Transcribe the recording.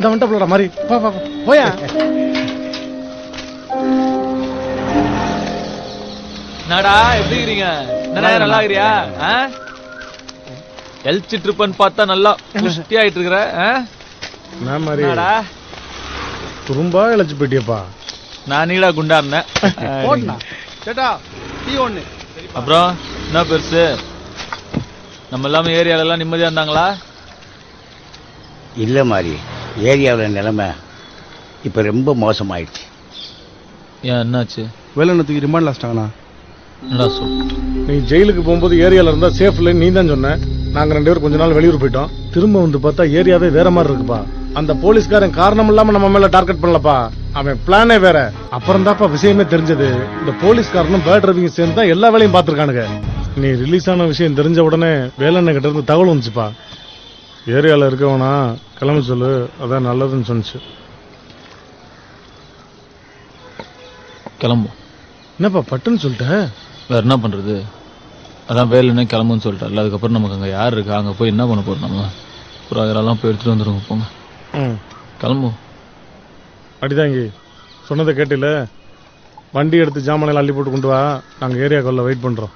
இந்த வந்துட்டா மாதிரி. பா பா பா. போயா. என்னடா எப்படி இருக்கிறீங்க என்னடா நல்லா இருக்கிறியா ஹெல்த் ட்ரிப்னு பார்த்தா நல்லா புஷ்டி ஆயிட்டு இருக்கிற? நான் மாதிரி? என்னடா? துரும்பா இழைச்சு போயிட்டியப்பா. நான் நீடா குண்டா இருந்தேன் சேட்டா டீ ஒண்ணு. அப்புறம் என்ன பெருசு? நம்ம எல்லாமே ஏரியால எல்லாம் நிம்மதியா இருந்தாங்களா? இல்லை மாதிரி ஏரியாவில் நிலைமை இப்போ ரொம்ப மோசமாயிடுச்சு. ஏன் என்னாச்சு? வேலைநத்துக்கு ரிமாண்ட் லாஸ்ட்டாங்கண்ணா. என்னடா சொல்? நீ ஜெயிலுக்கு போகும்போது ஏரியால இருந்தா சேஃப் இல்லைன்னு நீ தான் சொன்ன. நாங்க ரெண்டு பேரும் கொஞ்ச நாள் வெளியூர் போயிட்டோம். திரும்ப வந்து பார்த்தா ஏரியாவே வேற மாதிரி இருக்குப்பா. அந்த போலீஸ்காரன் காரணம் இல்லாம நம்ம மேல டார்கெட் பண்ணலப்பா. அவன் பிளானே வேற. அப்புறம் தான்ப்பா விஷயமே தெரிஞ்சது. இந்த போலீஸ்காரனும் பேட் டிரைவிங் சேர்ந்து தான் எல்லா வேலையும் பார்த்திருக்கானுங்க. நீ ரிலீஸ் ஆன விஷயம் தெரிஞ்ச உடனே வேலண்ண கிட்ட இருந்து தகவல் வந்துச்சுப்பா. ஏரியால இருக்கவனா கிளம்ப சொல்லு அதான் நல்லதுன்னு சொன்னுச்சு. கிளம்பும் என்னப்பா பட்டுன்னு சொல்லிட்ட? வேற என்ன பண்றது? அதான் வேலை என்ன கிளம்புன்னு சொல்லிட்டார்ல அதுக்கப்புறம் நமக்கு அங்க யார் இருக்கா? அங்க போய் என்ன பண்ண போறோம் நம்ம? புறாகரெல்லாம் போய் எடுத்துட்டு வந்துருங்க போங்க. ம். கிளம்பும் அடிதாங்கி சொன்னதை கேட்டில வண்டி எடுத்து ஜாமானில் அள்ளி போட்டு கொண்டு வா நாங்கள் ஏரியாக்குள்ள வெயிட் பண்ணுறோம்